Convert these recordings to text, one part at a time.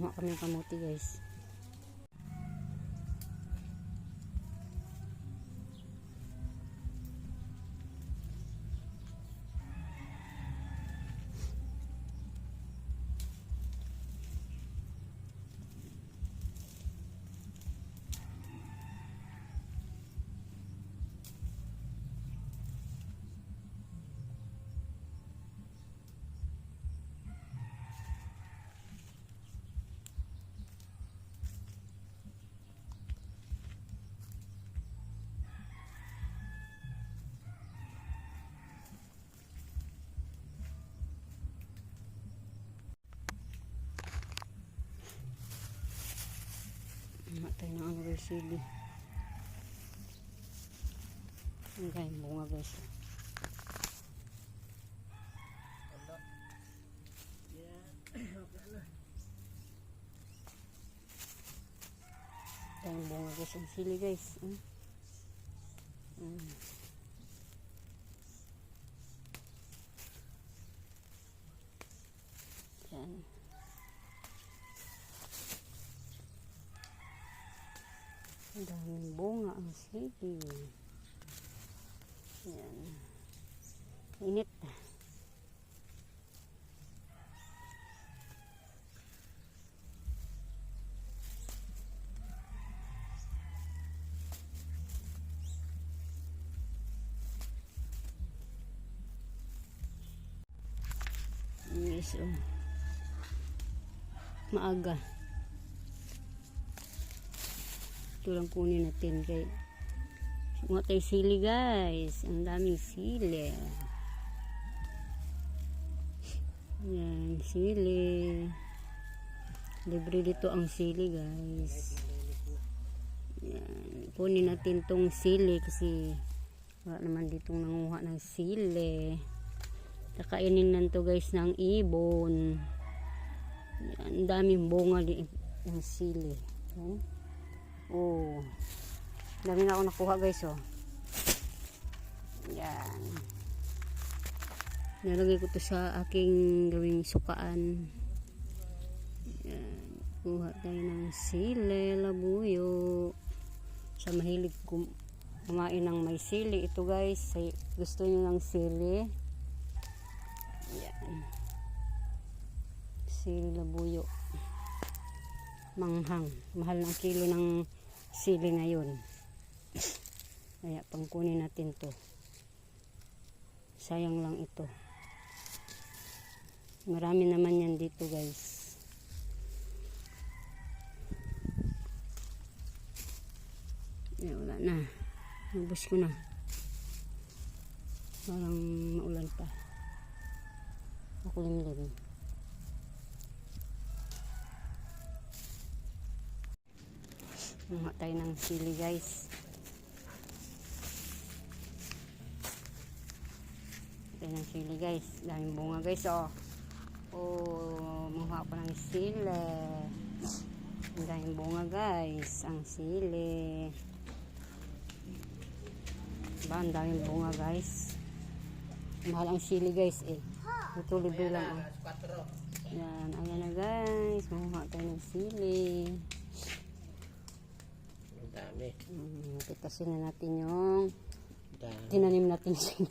Kumuha kami ng kamuti guys. Tayo ng ano guys, sili. Ang gayang bunga guys. Gayang bunga guys, ang sili guys. Mm. Mm. Yan. Ang daming bunga ang sili. Yan. Init. Yes, oh. Maaga. Ito lang kunin natin kay mga tayo sili guys. Ang daming sili. Yan, sili. Libre dito ang sili guys. Yan. Kunin natin tong sili kasi wala naman ditong nanguha ng sili. Kakainin nanto guys ng ibon. Yan, ang daming bunga din ng sili. Yan. Oh. Dami na ako nakuha guys oh. Yan. Nalagay ko to sa aking gawing sukaan. Yan. Kuha tayo ng sili, labuyo. Sa mahilig kum kumain ng may sili. Ito guys, gusto niyo ng sili. Yan. Sili, labuyo. Manghang. Mahal ng kilo ng sili ngayon. Kaya pangkunin natin to. Sayang lang ito. Marami naman yan dito guys. Eh, wala na. Nabos ko na. Parang maulan pa. Makulimlim. Mga tayo ng sili guys. Tayo ng sili guys. Daming bunga guys oh. Oh, mukha pa ng sili. Ang daming bunga guys. Ang sili. Diba? Ang daming bunga guys. Mahal ang sili guys eh. Ito libre lang oh. Yan, ayan na guys. Mukha tayo ng sili. Ang dami. Mm, pitasin na natin yung tinanim natin sili.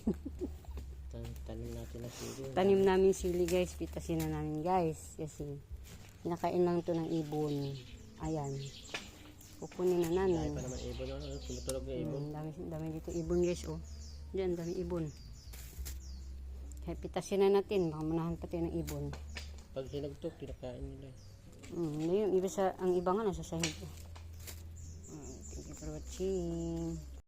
Tan- Tanim natin na sili. Tanim namin sili guys, pitasin na namin guys. Kasi kinakain lang to ng ibon. Ayan. Kukunin na namin. pa naman ibon. Ano? Tumutulog yung ibon. Mm, dami, dami dito ibon guys oh. Diyan, dami ibon. Kaya pitasin na natin, baka manahan pa tayo ng ibon. Pag sinagtok, kinakain nila. Mm, na yun, iba sa, ang iba nga nasa sahig. For.